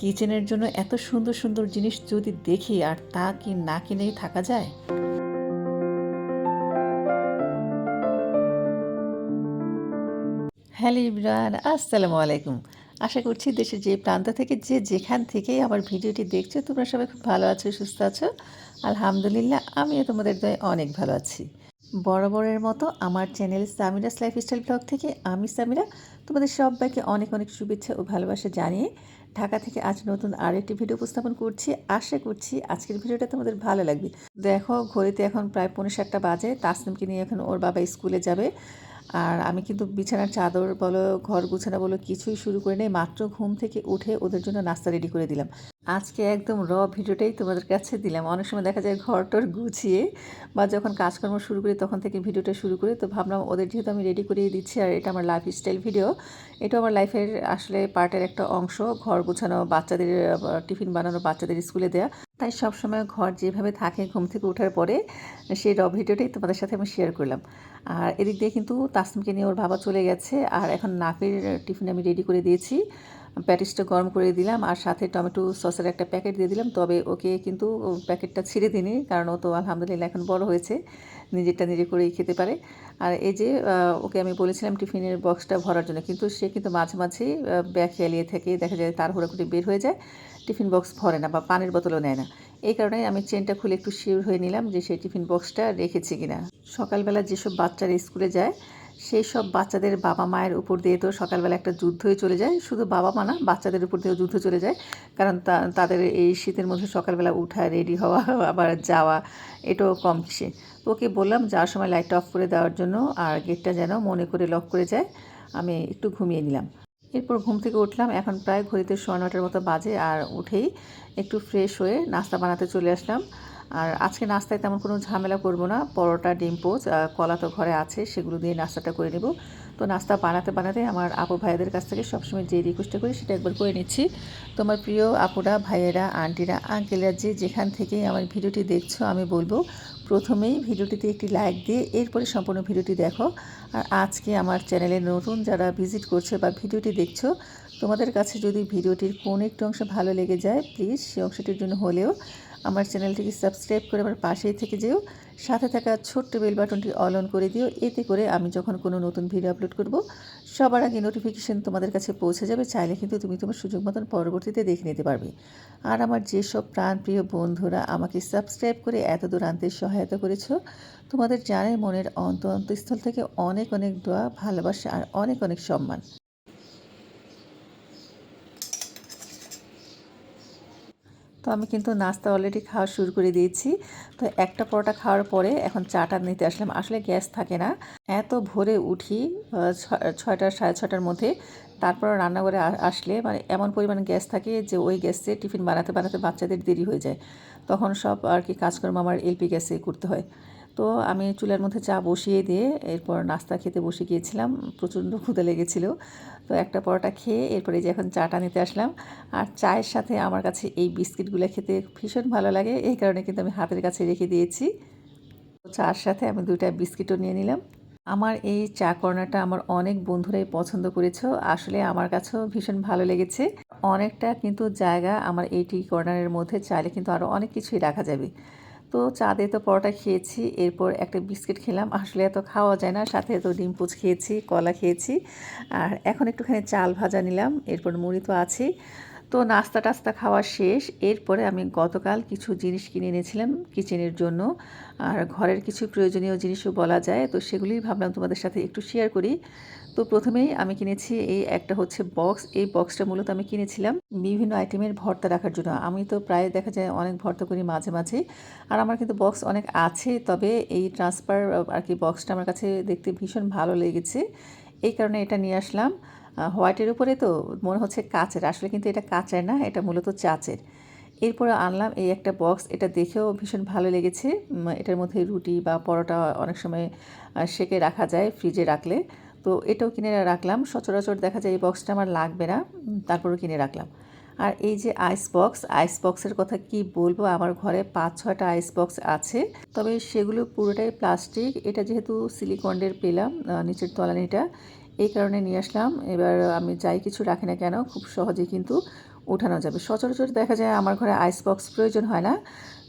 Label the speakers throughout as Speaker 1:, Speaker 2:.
Speaker 1: কিচেনের জন্য এত সুন্দর সুন্দর জিনিস যদি দেখি, আর তা কি না কিনেই থাকা যায়? হ্যালো ইমরান, আসসালামু আলাইকুম। আশা করছি দেশের যে প্রান্ত থেকে, যে যেখান থেকেই আমার ভিডিওটি দেখছ, তোমরা সবাই খুব ভালো আছো, সুস্থ আছো? আলহামদুলিল্লাহ, আমিও তোমাদের দয়ে অনেক ভালো আছি। বরাবরের মতো আমার চ্যানেল সামিরাস লাইফস্টাইল ব্লগ থেকে আমি সামিরা, তোমাদের সবাইকে অনেক অনেক শুভেচ্ছা ও ভালোবাসা জানিয়ে ঢাকা থেকে আজ নতুন আরেকটি ভিডিও উপস্থাপন করছি। আশা করছি আজকের ভিডিওটা তোমাদের ভালো লাগবে। দেখো, ঘড়িতে এখন প্রায় পনেরো সাতটা বাজে। তাসনিমকে নিয়ে এখন ওর বাবা স্কুলে যাবে। আর আমি কিন্তু বিছানার চাদর বলো, ঘর গুছানো বলো কিছুই শুরু করে নেই মাত্র ঘুম থেকে উঠে ওদের জন্য নাস্তা রেডি করে দিলাম। আজকে একদম র ভিডিওটাই তোমাদের কাছে দিলাম। অনেক সময় দেখা যায় ঘর টর গুছিয়ে বা যখন কাজকর্ম শুরু করি তখন থেকে ভিডিওটা শুরু করি তো ভাবলাম ওদের যেহেতু আমি রেডি করিয়ে দিচ্ছি আর এটা আমার লাইফ স্টাইল ভিডিও এটা আমার লাইফের আসলে পার্টের একটা অংশ। ঘর গোছানো, বাচ্চাদের টিফিন বানানো, বাচ্চাদের স্কুলে দেওয়া তাই সবসময় ঘর যেভাবে থাকে ঘুম থেকে ওঠার পরে সেই র ভিডিওটাই তোমাদের সাথে আমি শেয়ার করলাম। আর এদিক দিয়ে কিন্তু তাসনিমকে নিয়ে ওর বাবা চলে গেছে আর এখন নাফির টিফিন আমি রেডি করে দিয়েছি। প্যাটিসটা গরম করে দিলাম আর সাথে টমেটো সসের একটা প্যাকেট দিয়ে দিলাম। তবে ওকে কিন্তু প্যাকেটটা ছিঁড়ে দিনি কারণ ও তো আলহামদুলিল্লাহ এখন বড় হয়েছে, নিজেরটা নিজে করেই খেতে পারে। আর এই যে ওকে আমি বলেছিলাম টিফিনের বক্সটা ভরার জন্য, কিন্তু সে কিন্তু মাঝে মাঝেই ব্যাগ খেয়ালিয়ে থেকে, দেখা যায় তার হুড়াকুটি বের হয়ে যায়, টিফিন বক্স ভরে না বা পানির বোতলও নেয় না। এই কারণে আমি চেনটা খুলে একটু শিওর হয়ে নিলাম যে সেই টিফিন বক্সটা রেখেছি কিনা। সকালবেলা যেসব বাচ্চারা স্কুলে যায় সেই সব বাচ্চাদের বাবা মায়ের উপর দিয়ে তো সকালবেলা একটা যুদ্ধই চলে যায়। শুধু বাবা মা না, বাচ্চাদের উপর দিয়েও যুদ্ধ চলে যায়। কারণ তাদের এই শীতের মধ্যে সকালবেলা উঠা রেডি হওয়া, আবার যাওয়া, এটাও কম কিসে ওকে বললাম, যাওয়ার সময় লাইটটা অফ করে দেওয়ার জন্য আর গেটটা যেন মনে করে লক করে যায়। আমি একটু ঘুমিয়ে নিলাম। এরপর ঘুম থেকে উঠলাম। এখন প্রায় ঘড়িতে সোয়া নটার মতো বাজে আর উঠেই একটু ফ্রেশ হয়ে নাস্তা বানাতে চলে আসলাম। আর আজকে নাস্তায় তেমন কোনো ঝামেলা করব না। পরোটা, ডিম পোচ কলা তো ঘরে আছে, সেগুলো দিয়ে নাস্তাটা করে নেব। তো নাস্তা বানাতে বানাতে আমার আপু ভাইয়াদের কাছ থেকে সবসময় যে রিকোয়েস্টটা করি সেটা একবার করে নিচ্ছি। তোমার প্রিয় আপুরা, ভাইয়েরা, আন্টিরা আঙ্কেলরা যে যেখান থেকেই আমার ভিডিওটি দেখছ, আমি বলব প্রথমেই ভিডিওটিতে একটি লাইক দিয়ে এরপরে সম্পূর্ণ ভিডিওটি দেখো। আর আজকে আমার চ্যানেলে নতুন যারা ভিজিট করছে বা ভিডিওটি দেখছ, তোমাদের কাছে যদি ভিডিওটির কোন একটু অংশ ভালো লেগে যায় প্লিজ সেই অংশটির জন্য হলেও আমার চ্যানেলটিকে সাবস্ক্রাইব করে আমার পাশেই থেকে যেও। সাথে থাকা ছোট্ট বেল বাটনটি অল অন করে দিও। এতে করে আমি যখন কোনো নতুন ভিডিও আপলোড করব, সবার আগে নোটিফিকেশান তোমাদের কাছে পৌঁছে যাবে। চাইলে কিন্তু তুমি তোমার সুযোগ মতন পরবর্তীতে দেখে নিতে পারবে। আর আমার যেসব প্রাণপ্রিয় বন্ধুরা আমাকে সাবস্ক্রাইব করে এত দূর আনতে সহায়তা করেছ, তোমাদের জানে মনের অন্ত অন্তঃস্থল থেকে অনেক অনেক দোয়া, ভালোবাসা আর অনেক অনেক সম্মান। তো আমি কিন্তু নাস্তা অলরেডি খাওয়া শুরু করে দিয়েছি। তো একটা পরোটা খাওয়ার পরে এখন চাটা নিতে আসলাম। আসলে গ্যাস থাকে না। এত ভোরে উঠি ছয়টা, সাড়ে ছটার মধ্যে তারপর রান্নাঘরে আসলে মানে এমন পরিমাণ গ্যাস থাকে যে ওই গ্যাসে টিফিন বানাতে বানাতে বাচ্চাদের দেরি হয়ে যায়। তখন সব আর কি কাজকর্ম আমার এলপি গ্যাসে করতে হয়। তো আমি চুলার মধ্যে চা বসিয়ে দিয়ে এরপর নাস্তা খেতে বসে গিয়েছিলাম। প্রচণ্ড ক্ষুদে লেগেছিল। তো একটা পরোটা খেয়ে এরপরে যে এখন চাটা নিতে আসলাম। আর চায়ের সাথে আমার কাছে এই বিস্কিটগুলো খেতে ভীষণ ভালো লাগে। এই কারণে কিন্তু আমি হাতের কাছে রেখে দিয়েছি। তো চার সাথে আমি দুইটা বিস্কিটও নিয়ে নিলাম। আমার এই চা কর্নারটা আমার অনেক বন্ধুরাই পছন্দ করেছ। আসলে আমার কাছেও ভীষণ ভালো লেগেছে। অনেকটা কিন্তু জায়গা আমার এই টি কর্নারের মধ্যে, চাইলে কিন্তু আরও অনেক কিছুই রাখা যাবে। তো চা দিয়ে তো পরোটা খেয়েছি, এরপর একটা বিস্কিট খেলাম। আসলে এত খাওয়া যায় না, সাথে তো ডিম পুচ খেয়েছি, কলা খেয়েছি। আর এখন একটুখানি চাল ভাজা নিলাম, এরপর মুড়ি তো আছেই। তো নাস্তা টাস্তা খাওয়া শেষ। এরপরে আমি গতকাল কিছু জিনিস কিনে এনেছিলাম কিচেনের জন্য। আর ঘরের কিছু প্রয়োজনীয় জিনিসও বলা যায়। তো সেগুলোই ভাবলাম তোমাদের সাথে একটু শেয়ার করি। তো প্রথমেই আমি কিনেছি এই একটা হচ্ছে বক্স এই বক্সটা মূলত আমি কিনেছিলাম বিভিন্ন আইটেমের ভর্তা রাখার জন্য। আমি তো প্রায় দেখা যায় অনেক ভর্তা করি মাঝে মাঝে। আর আমার কিন্তু বক্স অনেক আছে, তবে এই ট্রান্সফার আর কি বক্সটা আমার কাছে দেখতে ভীষণ ভালো লেগেছে। এই কারণে এটা নিয়ে আসলাম। হোয়াইটের উপরে তো মনে হচ্ছে কাচের। আসলে কিন্তু এটা কাচের না, এটা মূলত চাচের। এরপরে আনলাম এই একটা বক্স, এটা দেখেও ভীষণ ভালো লেগেছে। এটার মধ্যে রুটি বা পরোটা অনেক সময় সেকে রাখা যায় ফ্রিজে রাখলে। তো এটাও কিনে রাখলাম। সচরাচর দেখা যায় এই বক্সটা আমার লাগবে না তারপরেও কিনে রাখলাম। আর এই যে আইস বক্স আইস বক্সের কথা কি বলব? আমার ঘরে পাঁচ, ছয়টা আইস বক্স আছে। তবে সেগুলো পুরোটাই প্লাস্টিক এটা যেহেতু সিলিকন্ডের পেলাম নিচের তলানিটা। এই কারণে নিয়ে আসলাম। এবার আমি যাই কিছু রাখি না কেন, খুব সহজে কিন্তু উঠানো যাবে। সচরাচর দেখা যায় আমার ঘরে আইস বক্স প্রয়োজন হয় না,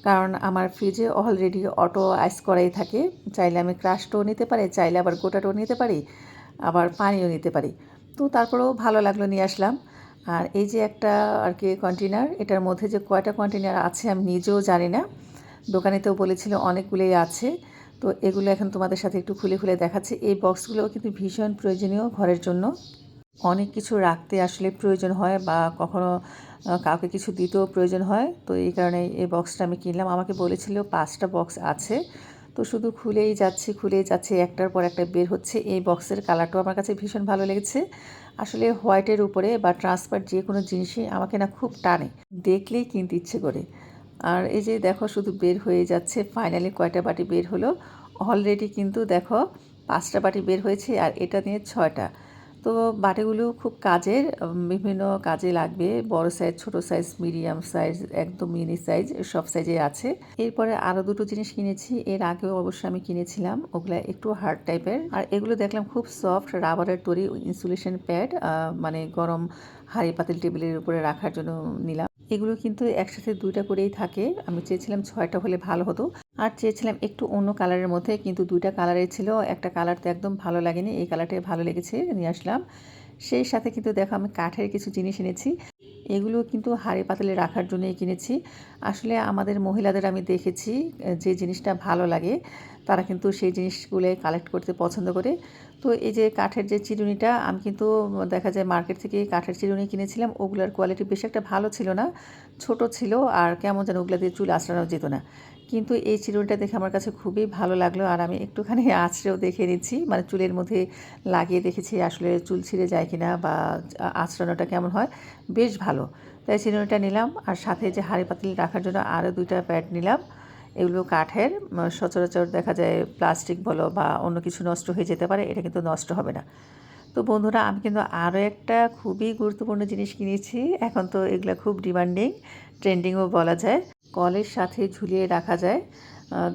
Speaker 1: কারণ আমার ফ্রিজে অলরেডি অটো আইস করাই থাকে। চাইলে আমি ক্রাশটাও নিতে পারি, চাইলে আবার গোটাটাও নিতে পারি, আবার পানিও নিতে পারি। তো তারপরেও ভালো লাগল নিয়ে আসলাম। আর এই যে একটা আর কি কন্টেনার এটার মধ্যে যে কয়টা কন্টেনার আছে আমি নিজেও জানি না। দোকানেতেও বলেছিল অনেকগুলোই আছে। তো এগুলো এখন তোমাদের সাথে একটু খুলে খুলে দেখাচ্ছি। এই বক্সগুলোও কিন্তু ভীষণ প্রয়োজনীয় ঘরের জন্য। অনেক কিছু রাখতে আসলে প্রয়োজন হয় বা কখনো কাউকে কিছু দিতেও প্রয়োজন হয়। তো এই কারণে এই বক্সটা আমি কিনলাম। আমাকে বলেছিল পাঁচটা বক্স আছে। তো শুধু খুলেই যাচ্ছি, খুলেই যাচ্ছে। একটার পর একটা বের হচ্ছে। এই বক্সের কালারটাও আমার কাছে ভীষণ ভালো লেগেছে। আসলে হোয়াইটের উপরে বা ট্রান্সপার যে কোনো জিনিসই আমাকে না খুব টানে। দেখলেই কিনতে ইচ্ছে করে। আর এই যে দেখো শুধু বের হয়ে যাচ্ছে ফাইনালি কয়টা বাটি বের হলো? অলরেডি কিন্তু দেখো পাঁচটা বাটি বের হয়েছে আর এটা নিয়ে ছয়টা। তো বাটিগুলো খুব কাজের, বিভিন্ন কাজে লাগবে, বড় সাইজ ছোট সাইজ মিডিয়াম সাইজ একদম মিনি সাইজ সব সাইজে আছে। এরপরে আরও দুটো জিনিস কিনেছি, এর আগেও অবশ্যই আমি কিনেছিলাম, ওগুলো একটু হার্ড টাইপের আর এগুলো দেখলাম খুব সফট রাবারের তৈরি ইনসুলেশন প্যাড মানে গরম হাঁড়ি পাতিল টেবিলের উপরে রাখার জন্য নিলাম। এগুলো কিন্তু একসাথে দুইটা করেই থাকে। আমি চেয়েছিলাম ছয়টা হলে ভালো হতো। আর চেয়েছিলাম একটু অন্য কালারের মধ্যে, কিন্তু দুইটা কালারের ছিল। একটা কালার তো একদম ভালো লাগেনি, এই কালারটাই ভালো লেগেছে, নিয়ে আসলাম। সেই সাথে কিন্তু দেখো আমি কাঠের কিছু জিনিস এনেছি। এগুলো কিন্তু হাড়ি পাতলে রাখার জন্যই কিনেছি। আসলে আমাদের মহিলাদের আমি দেখেছি, যে জিনিসটা ভালো লাগে, তারা কিন্তু সেই জিনিসগুলো কালেক্ট করতে পছন্দ করে। তো এই যে কাঠের যে চিরুনিটা, আমি কিন্তু দেখা যায় মার্কেট থেকে কাঠের চিরুনি কিনেছিলাম। ওগুলোর কোয়ালিটি বেশ একটা ভালো ছিল না, ছোট ছিল আর কেমন যেন ওগুলো দিয়ে চুল আঁচড়ানো যেত না। কিন্তু এই চিরুনিটা দেখে আমার কাছে খুবই ভালো লাগল আর আমি একটুখানি আঁচড়েও দেখে নিচ্ছি। মানে চুলের মধ্যে লাগিয়ে দেখেছি আসলে চুল ছিঁড়ে যায় কিনা বা আঁচড়ানোটা কেমন হয়, বেশ ভালো। তাই চিরুনিটা নিলাম আর সাথে যে হাঁড়ি পাতিল রাখার জন্য আরও দুইটা প্যাড নিলাম। এগুলো কাঠের সচরাচর দেখা যায় প্লাস্টিক বলো বা অন্য কিছু নষ্ট হয়ে যেতে পারে, এটা কিন্তু নষ্ট হবে না। তো বন্ধুরা, আমি কিন্তু আরও একটা খুবই গুরুত্বপূর্ণ জিনিস কিনেছি। এখন তো এগুলো খুব ডিমান্ডিং, ট্রেন্ডিংও বলা যায়। কলের সাথে ঝুলিয়ে রাখা যায়।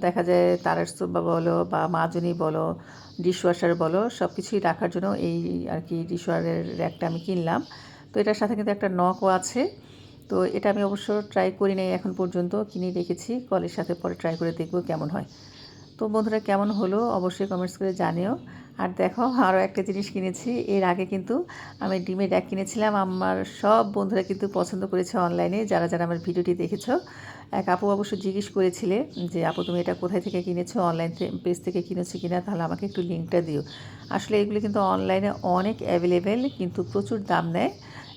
Speaker 1: দেখা যায় তারের সোবা বলো বা মাজনি বলো, ডিশওয়াশার বলো সব কিছুই রাখার জন্য এই আর কি ডিশওয়ারের র্যাকটা আমি কিনলাম। তো এটার সাথে কিন্তু একটা নখও আছে। তো এটা আমি অবশ্য ট্রাই করি নাই এখন পর্যন্ত কিনে রেখেছি কলের সাথে পরে ট্রাই করে দেখব কেমন হয়। তো বন্ধুরা, কেমন হলো অবশ্যই কমেন্টস করে জানিও। আর দেখো, আরও একটা জিনিস কিনেছি, এর আগে কিন্তু আমি ডিমের ড্যাক কিনেছিলাম, আমার সব বন্ধুরা কিন্তু পছন্দ করেছে অনলাইনে যারা যারা আমার ভিডিওটি দেখেছ। এক আপু অবশ্য জিজ্ঞেস করেছিলে যে, আপু, তুমি এটা কোথায় থেকে কিনেছো অনলাইন পেজ থেকে কিনেছো কিনা, তাহলে আমাকে একটু লিঙ্কটা দিও। আসলে এগুলো কিন্তু অনলাইনে অনেক অ্যাভেলেবেল কিন্তু প্রচুর দাম নেয়।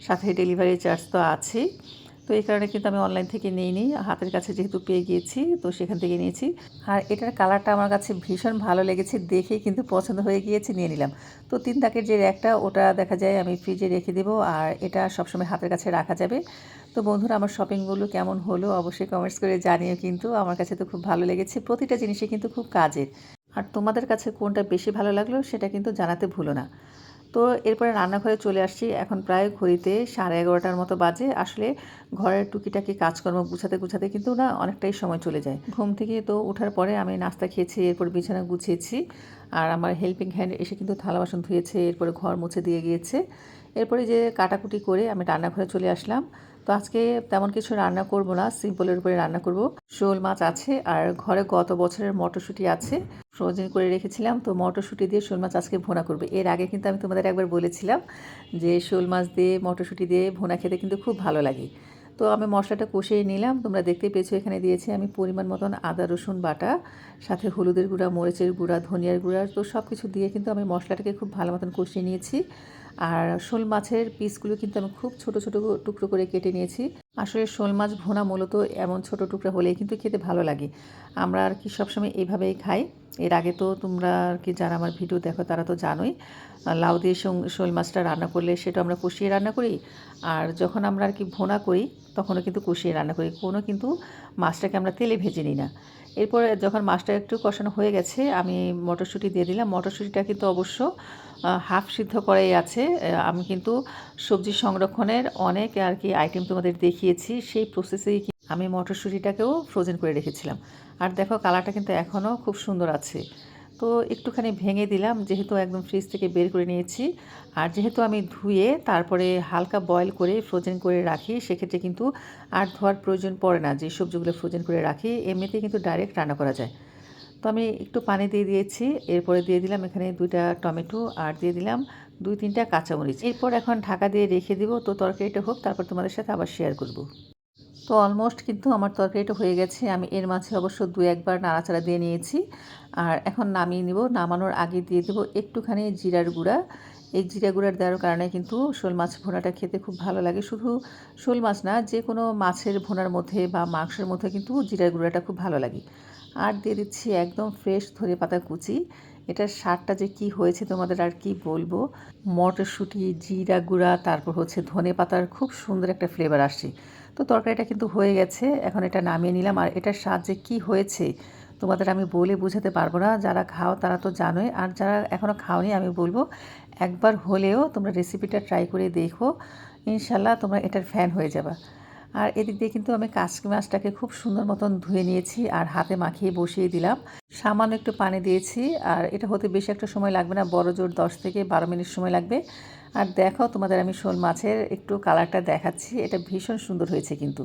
Speaker 1: সাথে ডেলিভারি চার্জ তো আছেই। তো এই কারণে কিন্তু আমি অনলাইন থেকে নিই। নি হাতের কাছে যেহেতু পেয়ে গিয়েছি, তো সেখান থেকে নিয়েছি। আর এটার কালারটা আমার কাছে ভীষণ ভালো লেগেছে, দেখেই কিন্তু পছন্দ হয়ে গিয়েছে, নিয়ে নিলাম। তো তিন তাকের যে র্যাকটা ওটা দেখা যায় আমি ফ্রিজে রেখে দেবো, আর এটা সবসময় হাতের কাছে রাখা যাবে। তো বন্ধুরা, আমার শপিংগুলো কেমন হলো অবশ্যই কমেন্টস করে জানিও কিন্তু। আমার কাছে তো খুব ভালো লেগেছে, প্রতিটা জিনিসই কিন্তু খুব কাজের। আর তোমাদের কাছে কোনটা বেশি ভালো লাগল, সেটা কিন্তু জানাতে ভুলো না। তো এরপরে রান্নাঘরে চলে আসছি। এখন প্রায় ঘড়িতে সাড়ে এগারোটার মতো বাজে। আসলে ঘরের টুকিটাকি কাজকর্ম গুছাতে গুছাতে কিন্তু না অনেকটাই সময় চলে যায়। ঘুম থেকে তো ওঠার পরে আমি নাস্তা খেয়েছি, এরপর বিছানা গুছিয়েছি আর আমার হেল্পিং হ্যান্ড এসে কিন্তু থালা বাসন ধুয়েছে, এরপরে ঘর মুছে দিয়ে গিয়েছে। এরপরে যে কাটাকুটি করে আমি রান্নাঘরে চলে আসলাম। তো আজকে তেমন কিছু রান্না করব না, সিম্পলের উপরে রান্না করব। শোল মাছ আছে আর ঘরে গত বছরের মটরশুঁটি আছে। ফ্রোজেন করে রেখেছিলাম, তো মটরশুঁটি দিয়ে শোল মাছ আজকে ভোনা করবে। এর আগে কিন্তু আমি তোমাদের একবার বলেছিলাম যে শোল মাছ দিয়ে, মটরশুঁটি দিয়ে ভোনা খেতে কিন্তু খুব ভালো লাগে। তো আমি মশলাটা কষিয়ে নিলাম, তোমরা দেখতে পেয়েছ এখানে দিয়েছি আমি পরিমাণ মতন আদা, রসুন বাটা, সাথে হলুদের গুঁড়া, মরিচের গুঁড়া, ধনিয়ার গুঁড়া, তো সব কিছু দিয়ে কিন্তু আমি মশলাটাকে খুব ভালো মতন কষিয়ে নিয়েছি। আর শোল মাছের পিসগুলো কিন্তু আমি খুব ছোট ছোট টুকরো করে কেটে নিয়েছি। আসলে শোল মাছ ভোনা মূলত এমন ছোট টুকরা হলেই কিন্তু খেতে ভালো লাগে। আমরা আর কি সবসময় এইভাবেই খাই। এর আগে তো তোমরা আর কি যারা আমার ভিডিও দেখো তারা তো জানোই। লাউ দিয়ে শোল মাছটা রান্না করলে সেটা আমরা কষিয়ে রান্না করি। আর যখন আমরা আর কি ভোনা করি, তখনও কিন্তু কষিয়ে রান্না করি। কোনো কিন্তু মাছটাকে আমরা তেলে ভেজে নিই না। এরপরে যখন মাছটা একটু কষানো হয়ে গেছে, আমি মটরশুঁটি দিয়ে দিলাম। মটরশুঁটিটা কিন্তু অবশ্য হাফ সিদ্ধ করাই আছে। আমি কিন্তু সবজি সংরক্ষণের অনেক আর কি আইটেম তোমাদের দেখিয়েছি। সেই প্রসেসেই আমি মটরশুঁটিটাকেও ফ্রোজেন করে রেখেছিলাম। আর দেখো কালারটা কিন্তু এখনও খুব সুন্দর আছে। তো একটুখানি ভেঙে দিলাম, যেহেতু একদম ফ্রিজ থেকে বের করে নিয়েছি। আর যেহেতু আমি ধুয়ে তারপরে হালকা বয়েল করে ফ্রোজেন করে রাখি, সেক্ষেত্রে কিন্তু আর ধোয়ার প্রয়োজন পড়ে না। যে সবজিগুলো ফ্রোজেন করে রাখি, এমনিতেই কিন্তু ডাইরেক্ট রান্না করা যায়। তো আমি একটু পানি দিয়ে দিয়েছি, এরপরে দিয়ে দিলাম এখানে দুইটা টমেটো আর দিয়ে দিলাম দুই তিনটা কাঁচামরিচ। এরপর এখন ঢাকা দিয়ে রেখে দিব, তো তরকারিটা হোক, তারপর তোমাদের সাথে আবার শেয়ার করব। তো অলমোস্ট কিন্তু আমার তরকারিটা হয়ে গেছে। আমি এর মাঝে অবশ্য দু একবার নাড়াচাড়া দিয়ে নিয়েছি। আর এখন নামিয়ে নিব। নামানোর আগে দিয়ে দেবো একটুখানি জিরার গুঁড়া। এই জিরা গুঁড়ার দেওয়ার কারণে কিন্তু শোল মাছ ভোনাটা খেতে খুব ভালো লাগে। শুধু শোল মাছ না, যে কোনো মাছের ভোনার মধ্যে বা মাংসের মধ্যে কিন্তু জিরার গুঁড়াটা খুব ভালো লাগে। আর দিয়ে দিচ্ছি একদম ফ্রেশ ধরে পাতা কুচি। এটার স্বাদটা যে কি হয়েছে তোমাদের আর কি বলব? মটরশুঁটি, জিরা গুঁড়া, তারপর হচ্ছে ধনে পাতার খুব সুন্দর একটা ফ্লেভার আসছে। তো তরকারিটা কিন্তু হয়ে গেছে। এখন এটা নামিয়ে নিলাম। আর এটার স্বাদ যে কী হয়েছে, তোমাদের আমি বলে বোঝাতে পারব না। যারা খাও তারা তো জানোই। আর যারা এখনও খাওনি, আমি বলব একবার হলেও তোমরা রেসিপিটা ট্রাই করে দেখো। ইনশাল্লাহ তোমরা এটার ফ্যান হয়ে যাবা। আর এদিক দিয়ে কিন্তু আমি কাশকি মাছটাকে খুব সুন্দর মতন ধুয়ে নিয়েছি আর হাতে মাখিয়ে বসিয়ে দিলাম। সামান্য একটু পানি দিয়েছি। আর এটা হতে বেশি একটা সময় লাগবে না। বড় জোর দশ থেকে বারো মিনিট সময় লাগবে। আর দেখো তোমাদের আমি শোল মাছের একটু কালারটা দেখাচ্ছি, এটা ভীষণ সুন্দর হয়েছে কিন্তু।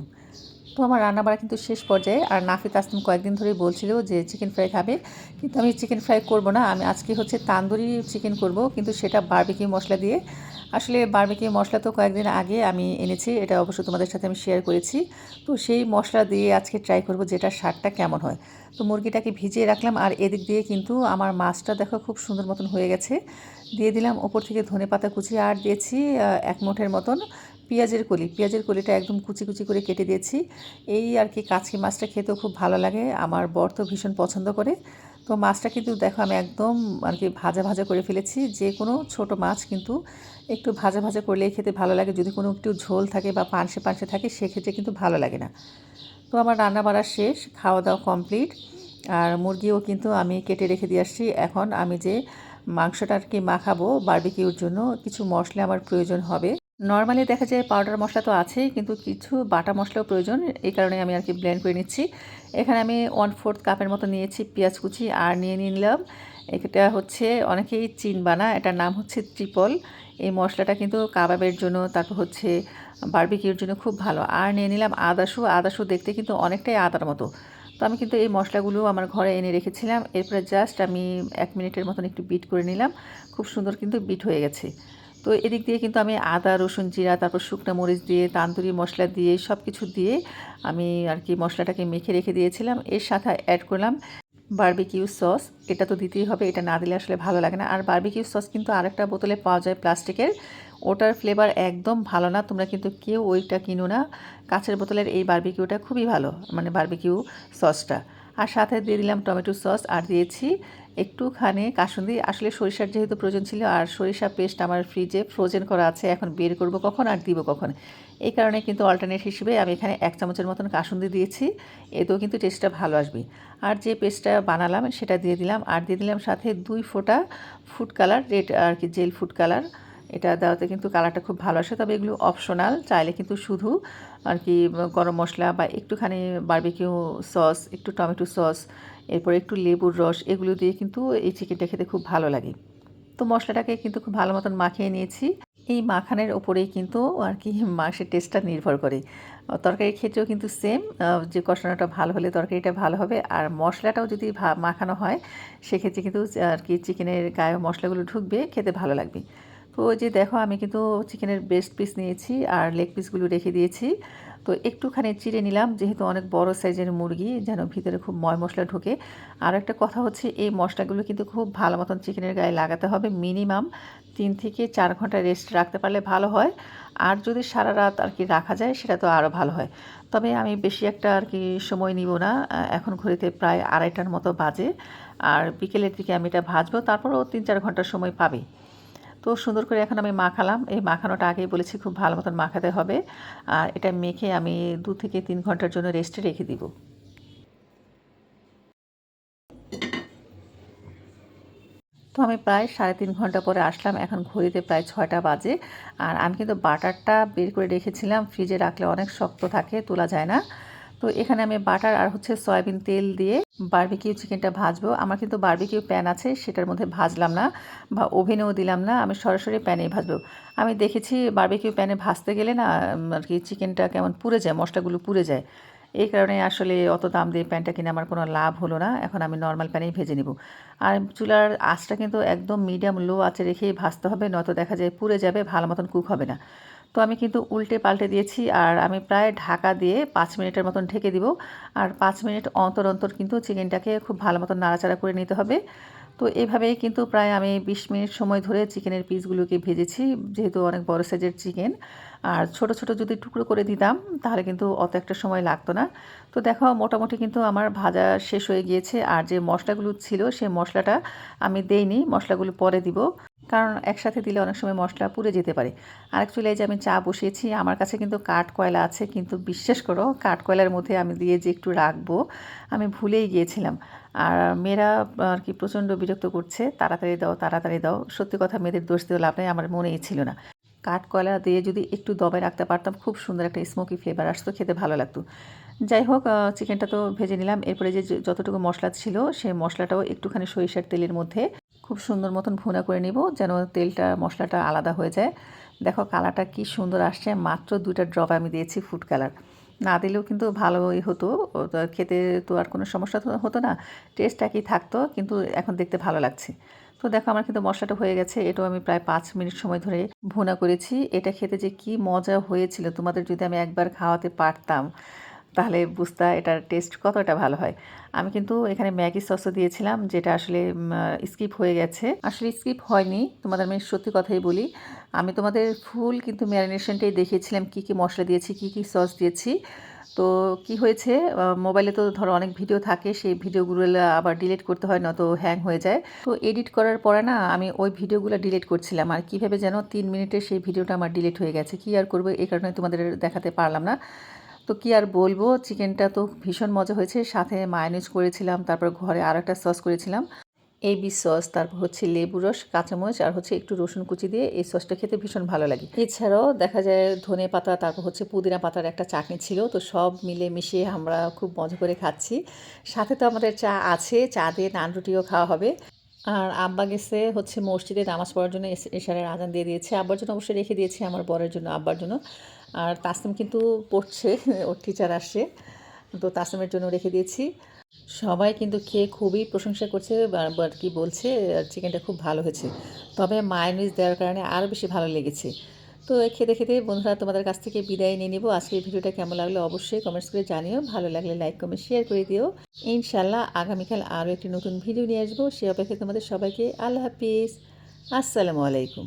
Speaker 1: তো আমার রান্নাবাড়া কিন্তু শেষ পর্যায়ে, আর নাফি তাসলিম কয়েকদিন ধরেই বলছিল যে চিকেন ফ্রাই খাবে, কিন্তু আমি চিকেন ফ্রাই করব না, আমি আজকে হচ্ছে তান্দুরি চিকেন করব, কিন্তু সেটা বার্বিকি মশলা দিয়ে আসলে বারবিকিউ মশলা তো কয়েকদিন আগে আমি এনেছি, এটা অবশ্য তোমাদের সাথে আমি শেয়ার করেছি। তো সেই মশলা দিয়ে আজকে ট্রাই করব যেটা স্বাদটা কেমন হয়। তো মুরগিটাকে ভিজিয়ে রাখলাম আর এদিক দিয়ে কিন্তু আমার মাছটা দেখো খুব সুন্দর মতন হয়ে গেছে। দিয়ে দিলাম ওপর থেকে ধনে পাতা কুচি আর দিয়েছি এক মুঠের মতন পেঁয়াজের কলি। পেঁয়াজের কলিটা একদম কুচি কুচি করে কেটে দিয়েছি। এই আর কি কাচকি মাছটা খেতেও খুব ভালো লাগে, আমার বর তো ভীষণ পছন্দ করে। তো মাছটা কিন্তু দেখো আমি একদম আর কি ভাজা ভাজা করে ফেলেছি। যে কোনো ছোট মাছ কিন্তু একটু ভাজা ভাজা করলেই খেতে ভালো লাগে। যদি কোনো একটু ঝোল থাকে বা পানসে পানসে থাকে সেক্ষেত্রে কিন্তু ভালো লাগে না। তো আমার রান্না বাড়া শেষ, খাওয়া দাওয়া কমপ্লিট। আর মুরগিও কিন্তু আমি কেটে রেখে দিয়ে আসছি। এখন আমি যে মাংসটা আর কি মাখাবো বার্বিকিউর জন্য কিছু মশলা আমার প্রয়োজন হবে। নর্মালি দেখা যায় পাউডার মশলা তো আছেই, কিন্তু কিছু বাটা মশলাও প্রয়োজন, এই কারণে আমি আর কি ব্লেন্ড করে নিচ্ছি। এখানে আমি ওয়ান ফোর্থ কাপের মতো নিয়েছি পেঁয়াজ কুচি আর নিয়ে নিলাম। এটা হচ্ছে অনেকেই চিনবা না, এটার নাম হচ্ছে ট্রিপল এই মশলাটা কিন্তু কাবাবের জন্য, তারপর হচ্ছে বার্বিকিউর জন্য খুব ভালো। আর নিয়ে নিলাম আদাসু আদাসু দেখতে কিন্তু অনেকটাই আদার মতো। তো আমি কিন্তু এই মশলাগুলো আমার ঘরে এনে রেখেছিলাম। এরপরে জাস্ট আমি এক মিনিটের মতন একটু বিট করে নিলাম। খুব সুন্দর কিন্তু বিট হয়ে গেছে। তো এদিক দিয়ে কিন্তু আমি আদা, রসুন জিরা, তারপর শুকনো মরিচ দিয়ে, তান্দুরি মশলা দিয়ে সব কিছু দিয়ে আমি আর কি মশলাটাকে মেখে রেখে দিয়েছিলাম। এর সাথে অ্যাড করলাম বার্বিকিউ সস এটা তো দিতেই হবে, এটা না দিলে আসলে ভালো লাগে না। আর বার্বিকিউ সস কিন্তু আরেকটা বোতলে পাওয়া যায় প্লাস্টিকের। ওটার ফ্লেভার একদম ভালো না। তোমরা কিন্তু কেউ ওইটা কিনো না। কাঁচের বোতলের এই বার্বিকিউটা খুবই ভালো মানে বার্বিকিউ সসটা আর সাথে দিয়ে দিলাম টমেটো সস আর দিয়েছি একটুখানি কাসুন্দি, আসলে সরিষার যেহেতু প্রয়োজন ছিল, আর সরিষা পেস্ট আমার ফ্রিজে ফ্রোজেন করা আছে, এখন বের করব কখন আর দিব কখন? এই কারণে কিন্তু অল্টারনেট হিসেবে আমি এখানে এক চামচের মতন কাসুন্দি দিয়েছি, এতেও কিন্তু টেস্টটা ভালো আসবে। আর যে পেস্টটা বানালাম, সেটা দিয়ে দিলাম, আর দিয়ে দিলাম সাথে দুই ফোঁটা ফুড কালার রেড আর কি জেল ফুড কালার এটা দেওয়াতে কিন্তু কালারটা খুব ভালো আসে, তবে এগুলো অপশনাল চাইলে কিন্তু শুধু আর কি গরম মশলা বা একটুখানি বার্বিকিউ সস একটু টমেটো সস এরপর একটু লেবুর রস, এগুলো দিয়ে কিন্তু এই চিকেনটা খেতে খুব ভালো লাগে। তো মশলাটাকে কিন্তু খুব ভালো মতন মাখিয়ে নিয়েছি। এই মাখানের ওপরেই কিন্তু আর কি মাংসের টেস্টটা নির্ভর করে। তরকারির ক্ষেত্রেও কিন্তু সেম যে কষানোটা ভালো হলে তরকারিটা ভালো হবে। আর মশলাটাও যদি মাখানো হয়, সেক্ষেত্রে কিন্তু আর কি চিকেনের গায়ে মশলাগুলো ঢুকবে, খেতে ভালো লাগবে। তো ওই যে দেখো, আমি কিন্তু চিকেনের বেস্ট পিস নিয়েছি আর লেগ পিসগুলো রেখে দিয়েছি। তো একটুখানি চিড়ে নিলাম, যেহেতু অনেক বড় সাইজের মুরগি, যেন ভিতরে খুব ময় মশলা ঢোকে। আর একটা কথা হচ্ছে, এই মশলাগুলো কিন্তু খুব ভালো মতন চিকেনের গায়ে লাগাতে হবে। মিনিমাম তিন থেকে চার ঘণ্টা রেস্ট রাখতে পারলে ভালো হয়। আর যদি সারা রাত আর কি রাখা যায়, সেটা তো আরও ভালো হয়। তবে আমি বেশি একটা আর কি সময় নিব না। এখন ঘড়িতে প্রায় আড়াইটার মতো বাজে। আর বিকেলের দিকে আমি এটা ভাজবো, তারপরও তিন চার ঘণ্টার সময় পাবে। তো সুন্দর করে এখন আমি মাখালাম। এই মাখানোটা আগেই বলেছি খুব ভালো মতন মাখাতে হবে। আর এটা মেখে আমি দু থেকে তিন ঘণ্টার জন্য রেস্টে রেখে দিব। তো আমি প্রায় সাড়ে তিন ঘণ্টা পরে আসলাম। এখন ঘড়িতে প্রায় ছয়টা বাজে। আর আমি কিন্তু বাটারটা বের করে রেখেছিলাম। ফ্রিজে রাখলে অনেক শক্ত থাকে, তোলা যায় না। তো এখানে আমি বাটার আর হচ্ছে সয়াবিন তেল দিয়ে বার্বিকিউ চিকেনটা ভাজবো। আমার কিন্তু বারবিকিউ প্যান আছে, সেটার মধ্যে ভাজলাম না বা ওভেনেও দিলাম না, আমি সরাসরি প্যানেই ভাজবো। আমি দেখেছি বারবিকিউ প্যানে ভাজতে গেলে না আর কি চিকেনটা কেমন পুড়ে যায়, মশলাগুলো পুড়ে যায়। এই কারণে আসলে অত দাম দিয়ে প্যানটা কিনে আমার কোনো লাভ হলো না, এখন আমি নর্মাল প্যানেই ভেজে নিব। আর চুলার আঁচটা কিন্তু একদম মিডিয়াম লো আঁচে রেখেই ভাজতে হবে, নয়তো দেখা যায় পুড়ে যাবে, ভালো মতন কুক হবে না। তো আমি কিন্তু উল্টে পাল্টে দিয়েছি আর আমি প্রায় ঢাকা দিয়ে পাঁচ মিনিটের মতন ঢেকে দিব। আর পাঁচ মিনিট অন্তর অন্তর কিন্তু চিকেনটাকে খুব ভালো মতন নাড়াচাড়া করে নিতে হবে। তো এভাবেই কিন্তু প্রায় আমি বিশ মিনিট সময় ধরে চিকেনের পিসগুলোকে ভেজেছি, যেহেতু অনেক বড় সাইজের চিকেন। আর ছোট ছোট যদি টুকরো করে দিতাম, তাহলে কিন্তু অত একটা সময় লাগতো না। তো দেখো, মোটামুটি কিন্তু আমার ভাজা শেষ হয়ে গিয়েছে। আর যে মশলাগুলো ছিল সেই মশলাটা আমি দেইনি, মশলাগুলো পরে দিব। কারণ একসাথে দিলে অনেক সময় মশলা পুড়ে যেতে পারে। আরেক চুলে যে আমি চা বসিয়েছি, আমার কাছে কিন্তু কাঠ কয়লা আছে, কিন্তু বিশ্বাস করো, কাঠ কয়লার মধ্যে আমি দিয়ে যে একটু রাখব, আমি ভুলেই গিয়েছিলাম। আর মেয়েরা আর কি প্রচণ্ড বিরক্ত করছে, তাড়াতাড়ি দাও তাড়াতাড়ি দাও। সত্যি কথা মেয়েদের দোষ দিয়ে লাভ নেই, আমার মনেই ছিল না। কাঠ কয়লা দিয়ে যদি একটু দমে রাখতে পারতাম, খুব সুন্দর একটা স্মোকি ফ্লেভার আসতো, খেতে ভালো লাগতো। যাই হোক চিকেনটা তো ভেজে নিলাম। এরপরে যে যতটুকু মশলা ছিল, সেই মশলাটাও একটুখানি সরিষার তেলের মধ্যে খুব সুন্দর মতন ভুনা করে নিব, যেন তেলটা, মশলাটা আলাদা হয়ে যায়। দেখো কালারটা কি সুন্দর আসছে, মাত্র দুইটা ড্রপ আমি দিয়েছি ফুড কালার। না দিলেও কিন্তু ভালোই হতো খেতে তো আর কোনো সমস্যা হতো না টেস্ট একই থাকতো, কিন্তু এখন দেখতে ভালো লাগছে। তো দেখো আমার কিন্তু মশলাটা হয়ে গেছে, এটাও আমি প্রায় পাঁচ মিনিট সময় ধরে ভুনা করেছি। এটা খেতে যে কি মজা হয়েছিল, তোমাদের যদি আমি একবার খাওয়াতে পারতাম। তাহলে বুঝতা এটার টেস্ট কতটা ভালো হয়? আমি কিন্তু এখানে ম্যাগি সসও দিয়েছিলাম, যেটা আসলে স্কিপ হয়ে গেছে। আসলে স্কিপ হয়নি, তোমাদের আমি সত্যি কথাই বলি। আমি তোমাদের ফুল কিন্তু ম্যারিনেশনটাই দেখিয়েছিলাম, কি কি মশলা দিয়েছি, কি কি সস দিয়েছি। তো কি হয়েছে মোবাইলে তো ধরো অনেক ভিডিও থাকে, সেই ভিডিওগুলো আবার ডিলিট করতে হয়, নয়তো হ্যাং হয়ে যায়। তো এডিট করার পরে না, আমি ওই ভিডিওগুলো ডিলিট করছিলাম। আর কীভাবে যেন তিন মিনিটে সেই ভিডিওটা আমার ডিলিট হয়ে গেছে, কী আর করব এই কারণে তোমাদের দেখাতে পারলাম না। তো কি আর বলব? চিকেনটা তো ভীষণ মজা হয়েছে। সাথে মায়োনিজ করেছিলাম, তারপর ঘরে আর একটা সস করেছিলাম। এই বি সস তারপর হচ্ছে লেবু রস, কাঁচামরিচ, আর হচ্ছে একটু রসুন কুচি দিয়ে এই সসটা খেতে ভীষণ ভালো লাগে। এছাড়াও দেখা যায় ধনে পাতা, তারপর হচ্ছে পুদিনা পাতার একটা চাটনি ছিল, তো সব মিলে মিশিয়ে আমরা খুব মজা করে খাচ্ছি। সাথে তো আমাদের চা আছে, চা দিয়ে নান রুটিও খাওয়া হবে। আর আব্বা গেছে হচ্ছে মসজিদে নামাজ পড়ার জন্য এশারের আজান দিয়ে দিয়েছে। আব্বার জন্য অবশ্যই রেখে দিয়েছে, আমার বরের জন্য, আব্বার জন্য। আর তাসলিম কিন্তু পড়ছে, ওর টিচার আসছে। তো তাসলিমের জন্য রেখে দিয়েছি। সবাই কিন্তু খেয়ে খুবই প্রশংসা করছে আর কি বলছে চিকেনটা খুব ভালো হয়েছে। তবে মায়োনিজ দেওয়ার কারণে আরও বেশি ভালো লেগেছে। তো খেতে খেতে বন্ধুরা, তোমাদের কাছ থেকে বিদায় নিয়ে নেব। আজকের ভিডিওটা কেমন লাগল অবশ্যই কমেন্টস করে জানিও। ভালো লাগলে লাইক কমেন্ট শেয়ার করে দিও। ইনশাল্লাহ আগামীকাল আরও একটি নতুন ভিডিও নিয়ে আসব। সে অপেক্ষায় তোমাদের সবাইকে আল্লাহ হাফিজ। আসসালামু আলাইকুম।